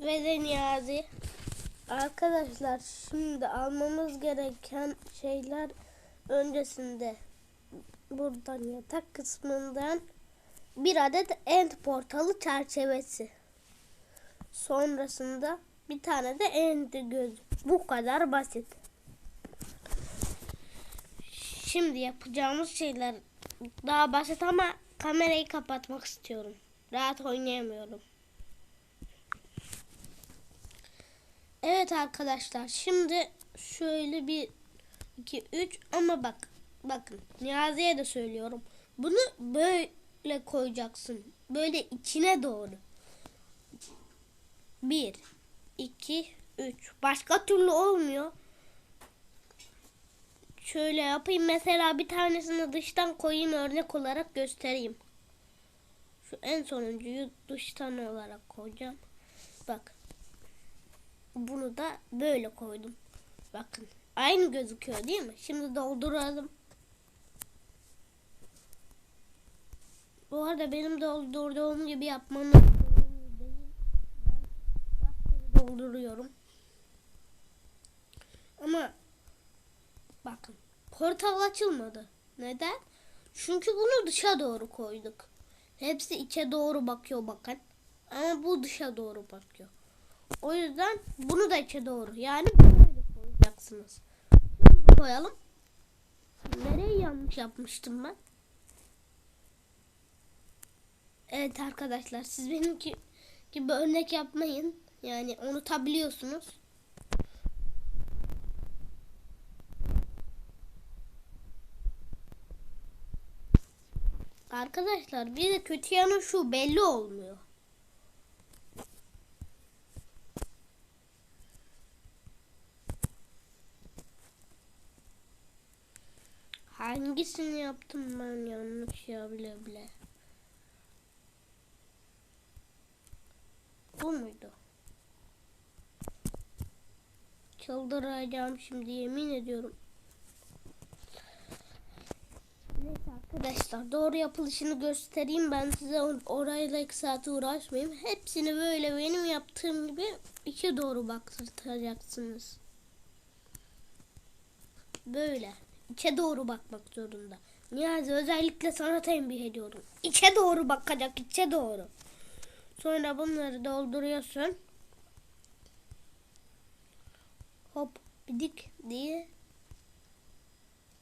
ve de Niyazi. Arkadaşlar şimdi almamız gereken şeyler öncesinde buradan yatak kısmından bir adet end portalı çerçevesi. Sonrasında bir tane de end göz. Bu kadar basit. Şimdi yapacağımız şeyler daha basit ama kamerayı kapatmak istiyorum. Rahat oynayamıyorum. Evet arkadaşlar şimdi şöyle bir 2 3 ama bak bakın Niyazi'ye de söylüyorum. Bunu böyle koyacaksın. Böyle içine doğru. 1 2 3 başka türlü olmuyor. Şöyle yapayım mesela bir tanesini dıştan koyayım örnek olarak göstereyim. Şu en sonuncuyu dıştan olarak koyacağım. Bak. Bunu da böyle koydum. Bakın. Aynı gözüküyor değil mi? Şimdi dolduralım. Bu arada benim doldurduğum gibi yapmanız. Ben dolduruyorum. Ama bakın portal açılmadı. Neden? Çünkü bunu dışa doğru koyduk. Hepsi içe doğru bakıyor bakın. Ama bu dışa doğru bakıyor. O yüzden bunu da içe doğru. Yani böyle koyacaksınız. Bunu koyalım. Nereye yanlış yapmıştım ben? Evet arkadaşlar siz benimki gibi örnek yapmayın. Yani unutabiliyorsunuz. Arkadaşlar bir de kötü yanı şu belli olmuyor. Hangisini yaptım ben yanlış ya bile bile. Bu muydu? Çıldıracağım şimdi yemin ediyorum. Neyse arkadaşlar doğru yapılışını göstereyim. Ben size or- orayla iki saat uğraşmayayım. Hepsini böyle benim yaptığım gibi iki doğru baktıracaksınız. Böyle. İçe doğru bakmak zorunda. Niyazi özellikle sana tembih ediyorum. İçe doğru bakacak, içe doğru. Sonra bunları dolduruyorsun. Hop bidik diye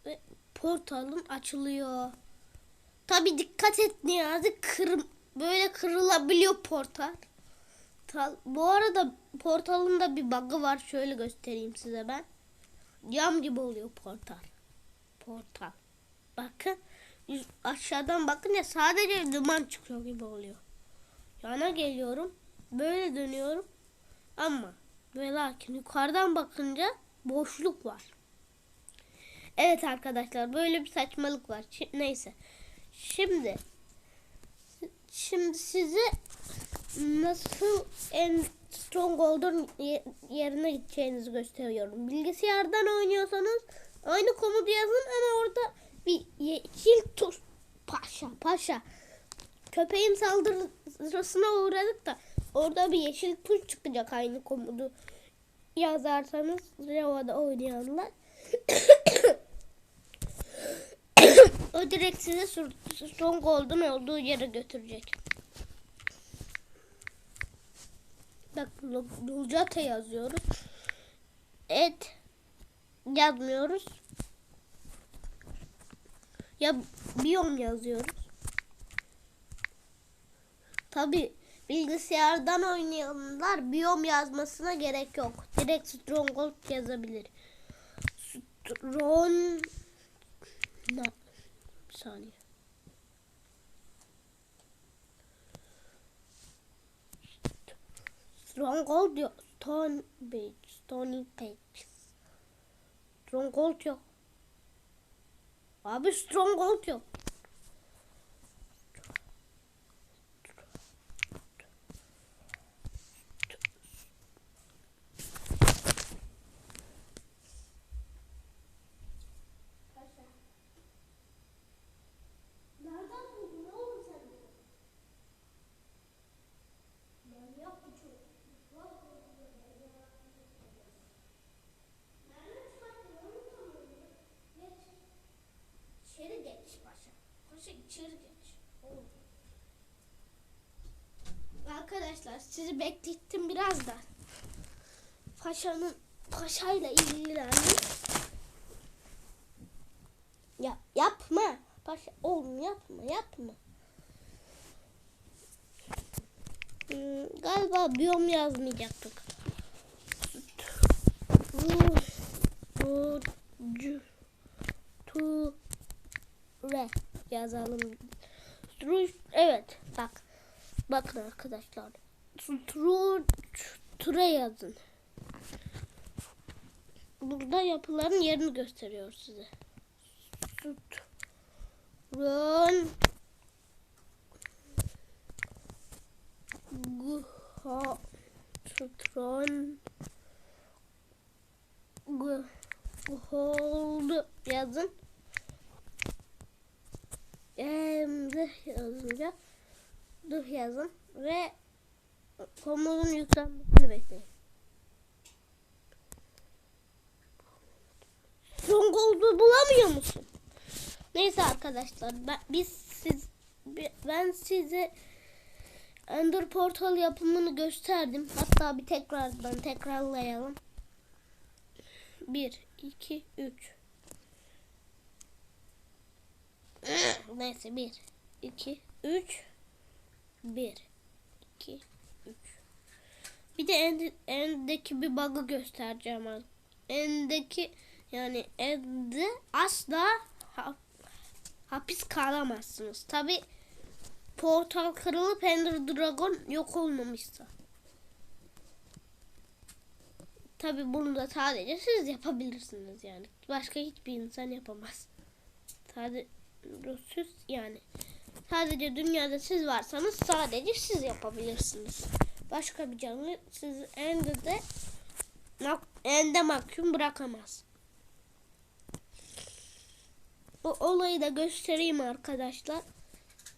ve portalın açılıyor. Tabi dikkat et Niyazi kır, böyle kırılabiliyor portal. Tal, bu arada portalın da bir bug'ı var. Şöyle göstereyim size ben. Cam gibi oluyor portal. Portal. Bakın aşağıdan bakınca sadece duman çıkıyor gibi oluyor. Yana geliyorum. Böyle dönüyorum. Ama ve lakin yukarıdan bakınca boşluk var. Evet arkadaşlar böyle bir saçmalık var. Şi- neyse. Şimdi şimdi size nasıl en Stronghold'un ye- yerine gideceğinizi gösteriyorum. Bilgisayardan oynuyorsanız aynı komutu yazın ama orada bir yeşil tuş paşa paşa köpeğin saldırısına uğradık da orada bir yeşil tuş çıkacak aynı komutu yazarsanız Java'da oynayanlar o direkt sizi Sur- Stronghold'un olduğu yere götürecek. Bak Lulcate yazıyoruz. Et yazmıyoruz. Ya biyom yazıyoruz. Tabi bilgisayardan oynayanlar biyom yazmasına gerek yok. Direkt Stronghold yazabilir. Stron... Na... Bir saniye. Stronghold. Stone Beach. Stony Beach. Stronghold yok. Abi Stronghold yok. Nereden buldun oğlum sen bunu? Manyak bu çocuk. Vallahi İçeri geç paşa. Paşa içeri geç. Oğlum. Arkadaşlar sizi beklettim biraz da. Paşanın paşayla ilgilendim. Ya yapma. Paşa oğlum yapma yapma. Hmm, galiba biyom yazmayacaktık. Burcu tu re yazalım. Stru evet bak. Bakın arkadaşlar. Stru ture yazın. Burada yapıların yerini gösteriyor size. Run Guha Stron Hold yazın. Emre yazınca dur yazın ve komutun yüklenmesini bekleyin. Stronghold'u bulamıyor musun? Neyse arkadaşlar ben, biz siz ben size Ender Portal yapımını gösterdim. Hatta bir tekrardan tekrarlayalım. 1 2 3 Neyse 1 2 3 1 2 3 Bir de end, end'deki bir bug'ı göstereceğim. abi. End'deki yani end'de asla ha- hapis kalamazsınız. Tabi portal kırılıp Ender Dragon yok olmamışsa. Tabi bunu da sadece siz yapabilirsiniz yani. Başka hiçbir insan yapamaz. Sadece siz yani. Sadece dünyada siz varsanız sadece siz yapabilirsiniz. Başka bir canlı siz Ender'de ende mahkum bırakamaz. Bu olayı da göstereyim arkadaşlar.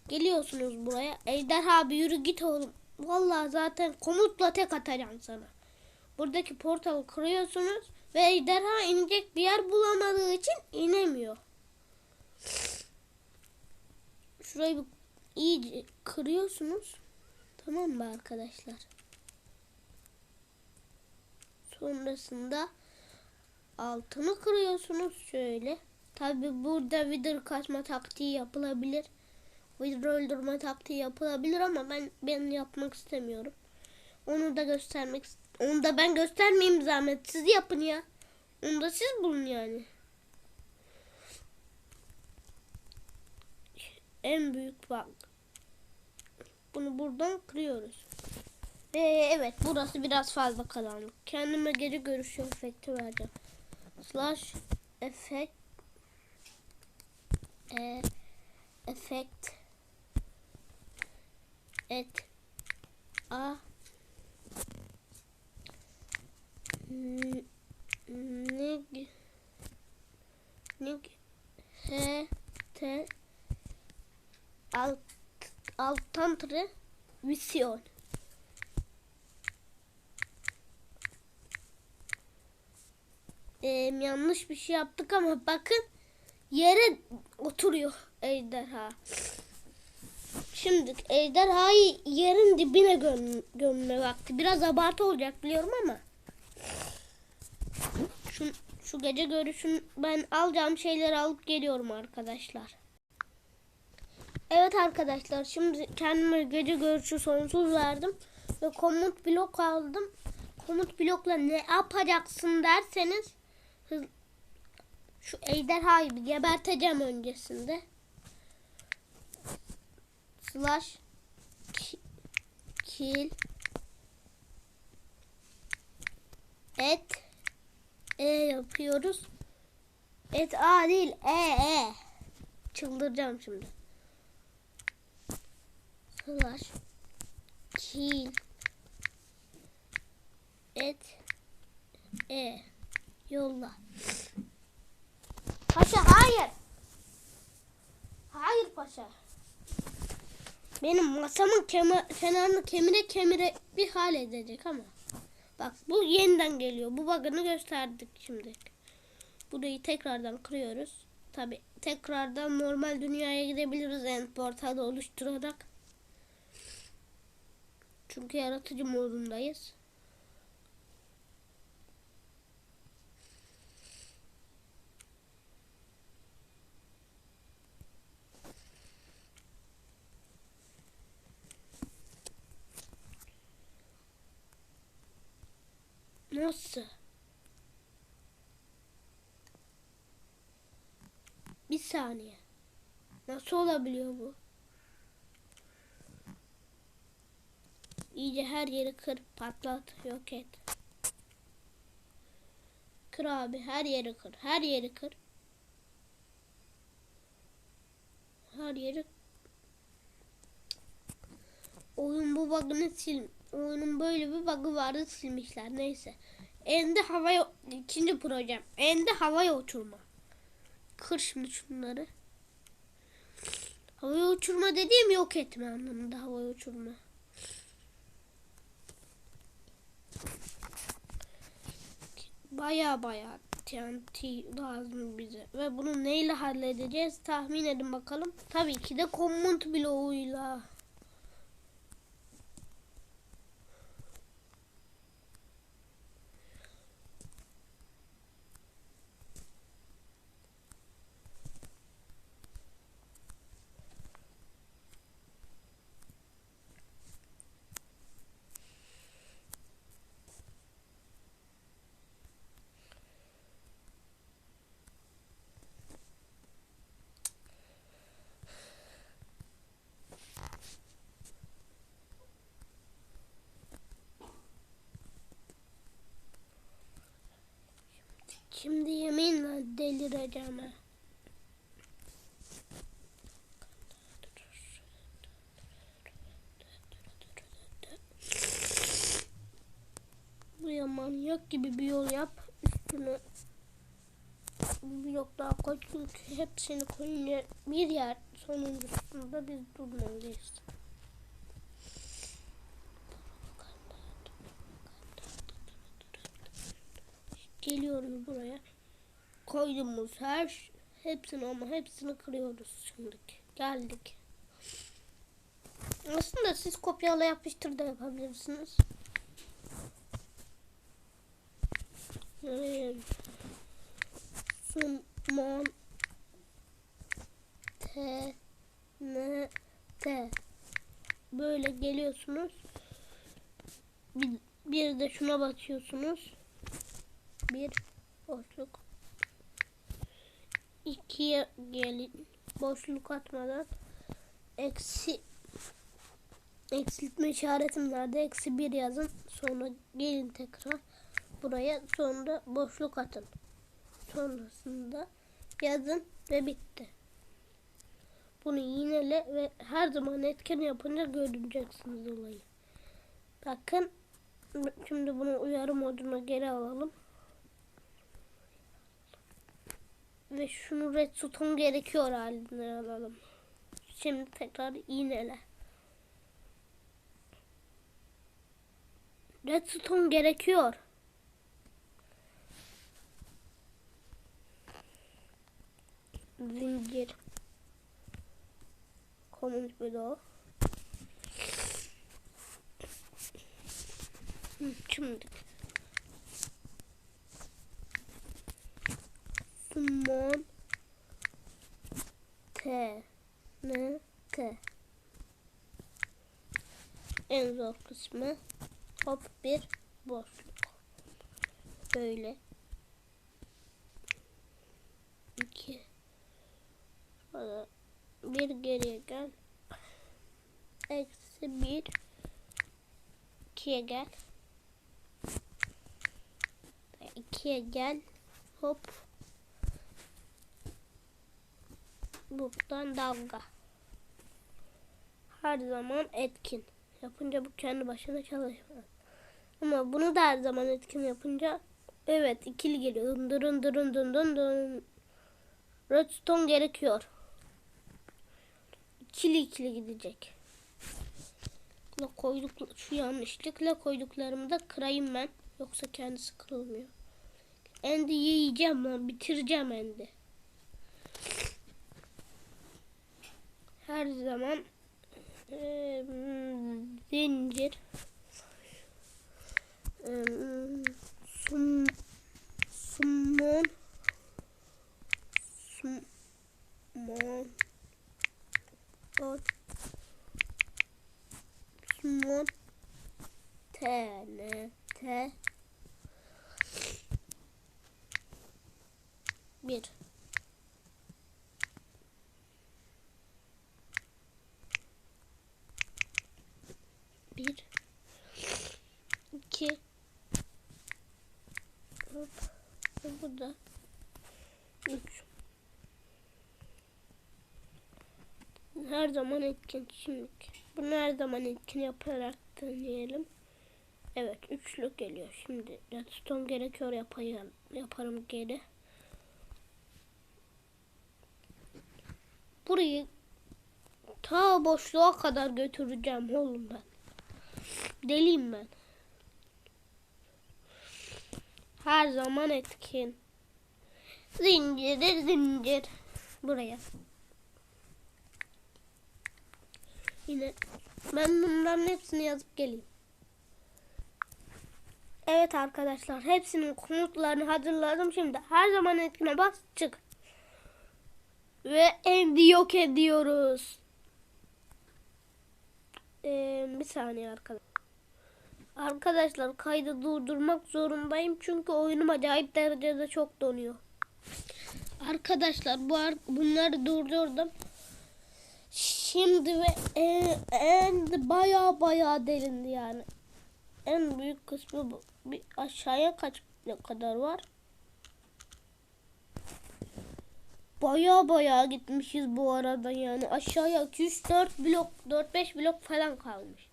Geliyorsunuz buraya. Ejderha bir yürü git oğlum. Vallahi zaten komutla tek atacağım sana. Buradaki portalı kırıyorsunuz ve ejderha inecek bir yer bulamadığı için inemiyor. Şurayı bir iyice kırıyorsunuz. Tamam mı arkadaşlar? Sonrasında altını kırıyorsunuz şöyle. Tabi burada wither kaçma taktiği yapılabilir. Wither öldürme taktiği yapılabilir ama ben ben yapmak istemiyorum. Onu da göstermek onu da ben göstermeyeyim zahmet. Siz yapın ya. Onu da siz bulun yani. En büyük bak. Bunu buradan kırıyoruz. Ve evet burası biraz fazla karanlık. Kendime geri görüş efekti vereceğim. Slash efekt e, efekt et a nig nig he te alt alttan tire visyon Ee, yanlış bir şey yaptık ama bakın yere oturuyor ejderha. Şimdi ejderhayı yerin dibine göm gömme vakti. Biraz abartı olacak biliyorum ama. Şu, şu gece görüşün ben alacağım şeyleri alıp geliyorum arkadaşlar. Evet arkadaşlar şimdi kendime gece görüşü sonsuz verdim. Ve komut blok aldım. Komut blokla ne yapacaksın derseniz şu ejderhayı bir geberteceğim öncesinde. Slash ki- kill et e yapıyoruz. Et a değil e e. Çıldıracağım şimdi. Slash kill et e yolla. Paşa hayır. Hayır paşa. Benim masamın kema, kenarını kemire kemire bir hal edecek ama. Bak bu yeniden geliyor. Bu bug'ını gösterdik şimdi. Burayı tekrardan kırıyoruz. Tabi tekrardan normal dünyaya gidebiliriz end portalı oluşturarak. Çünkü yaratıcı modundayız. Nasıl? Bir saniye. Nasıl olabiliyor bu? İyice her yeri kır, patlat, yok et. Kır abi, her yeri kır, her yeri kır. Her yeri Oyun bu bug'ını sil. Oyunun böyle bir bug'ı vardı silmişler. Neyse. Ende havaya ikinci projem. Ende havaya uçurma. Kır şimdi şunları. Havaya uçurma dediğim yok etme anlamında havaya uçurma. Baya baya TNT lazım bize. Ve bunu neyle halledeceğiz tahmin edin bakalım. Tabii ki de command bloğuyla. Şimdi delireceğim ha. Buraya manyak gibi bir yol yap. Üstüne bir yok daha koy çünkü hepsini koyunca bir yer sonuncusunda biz durmalıyız. Geliyoruz buraya. Koyduğumuz her hepsini ama hepsini kırıyoruz şimdi. Geldik. Aslında siz kopyala yapıştır da yapabilirsiniz. Ee, Sunmon T N T Böyle geliyorsunuz. Bir, bir de şuna basıyorsunuz. Bir boşluk. İkiye gelin. Boşluk atmadan. Eksi eksiltme işaretim nerede? Eksi bir yazın. Sonra gelin tekrar buraya. Sonra boşluk atın. Sonrasında yazın ve bitti. Bunu yinele ve her zaman etken yapınca göreceksiniz olayı. Bakın şimdi bunu uyarı moduna geri alalım. Ve şunu redstone gerekiyor haline alalım. Şimdi tekrar iğnele. Redstone gerekiyor. Zincir. Command bloğu. Şimdi. Summon T N T En zor kısmı hop bir boşluk. Böyle. İki. Bir geriye gel. Eksi bir. İkiye gel. İkiye gel. Hop. Buradan dalga. Her zaman etkin. Yapınca bu kendi başına çalışmaz. Ama bunu da her zaman etkin yapınca evet ikili geliyor. Dırın dırın dın dın dın. Redstone gerekiyor. İkili ikili gidecek. La koyduk şu yanlışlıkla koyduklarımı da kırayım ben. Yoksa kendisi kırılmıyor. Endi yiyeceğim lan bitireceğim endi. Her zaman eee, zincir eee, sum, summon o- summon TNT bir iki hop bu da. Üç. Her zaman etkin şimdi bunu her zaman etkin yaparak deneyelim. Evet üçlük geliyor. Şimdi redstone gerekiyor yapayım yaparım geri. Burayı ta boşluğa kadar götüreceğim oğlum ben. Deliyim ben her zaman etkin. Zincir zincir. Buraya. Yine ben bunların hepsini yazıp geleyim. Evet arkadaşlar hepsinin komutlarını hazırladım. Şimdi her zaman etkine bas çık. Ve Endi yok ediyoruz. Ee, bir saniye arkadaşlar Arkadaşlar kaydı durdurmak zorundayım çünkü oyunum acayip derecede çok donuyor. Arkadaşlar bu ar- bunları durdurdum. Şimdi ve en baya baya derindi yani. En büyük kısmı bu. Bir aşağıya kaç ne kadar var? Baya baya gitmişiz bu arada yani. Aşağıya 3 4 blok 4 5 blok falan kalmış.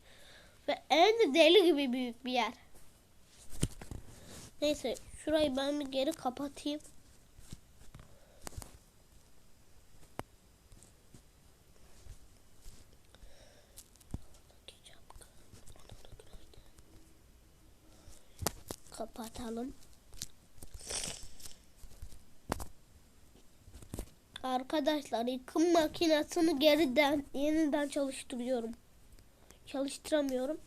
Ve en de deli gibi büyük bir yer. Neyse şurayı ben bir geri kapatayım. Kapatalım. Arkadaşlar yıkım makinesini geriden yeniden çalıştırıyorum çalıştıramıyorum.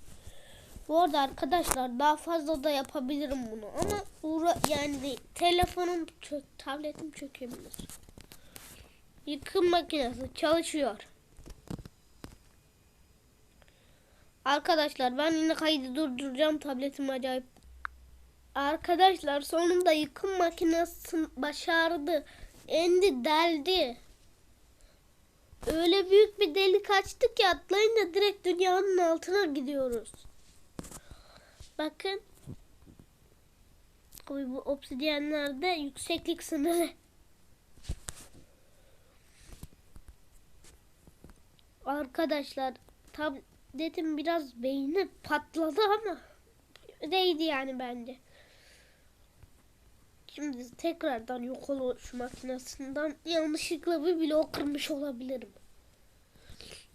Bu arada arkadaşlar daha fazla da yapabilirim bunu ama uğra yani değil, telefonum çök, tabletim çökebilir. Yıkım makinesi çalışıyor. Arkadaşlar ben yine kaydı durduracağım tabletim acayip. Arkadaşlar sonunda yıkım makinesi başardı. Endi deldi. Öyle büyük bir delik açtı ki atlayınca direkt dünyanın altına gidiyoruz. Bakın. Tabii bu obsidyenlerde yükseklik sınırı. Arkadaşlar tabletin biraz beyni patladı ama değdi yani bence. Şimdi tekrardan yok oluş makinesinden yanlışlıkla bir blok kırmış olabilirim.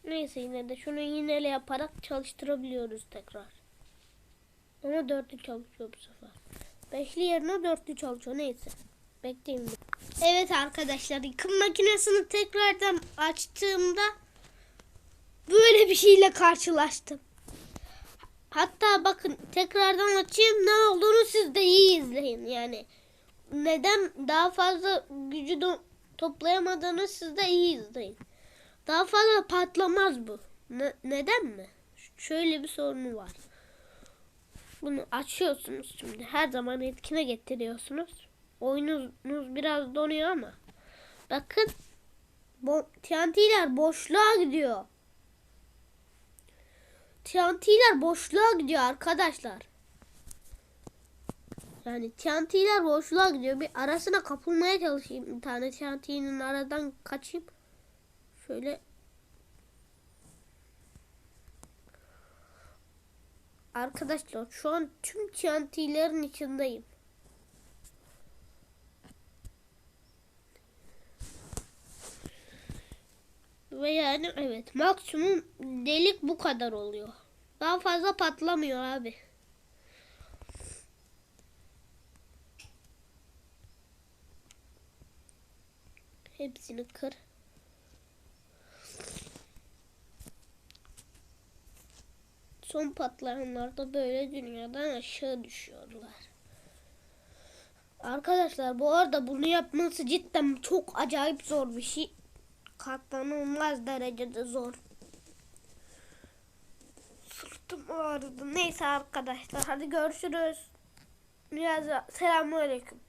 Neyse yine de şunu yinele yaparak çalıştırabiliyoruz tekrar. Ama dörtlü çalışıyor bu sefer. Beşli yerine dörtlü çalışıyor neyse. Bekleyin. Evet arkadaşlar yıkım makinesini tekrardan açtığımda böyle bir şeyle karşılaştım. Hatta bakın tekrardan açayım ne olduğunu siz de iyi izleyin yani neden daha fazla gücü toplayamadığını siz de iyi izleyin. Daha fazla patlamaz bu. Ne- neden mi? Şöyle bir sorunu var. Bunu açıyorsunuz şimdi. Her zaman etkine getiriyorsunuz. Oyununuz biraz donuyor ama. Bakın. Bo- TNT'ler boşluğa gidiyor. TNT'ler boşluğa gidiyor arkadaşlar. Yani TNT'ler boşluğa gidiyor. Bir arasına kapılmaya çalışayım. Bir tane TNT'nin aradan kaçayım. Şöyle. Arkadaşlar şu an tüm TNT'lerin içindeyim. Ve yani evet maksimum delik bu kadar oluyor. Daha fazla patlamıyor abi. Hepsini kır. Son patlayanlar da böyle dünyadan aşağı düşüyorlar. Arkadaşlar bu arada bunu yapması cidden çok acayip zor bir şey. Katlanılmaz derecede zor. Sırtım ağrıdı. Neyse arkadaşlar hadi görüşürüz. Biraz selamünaleyküm.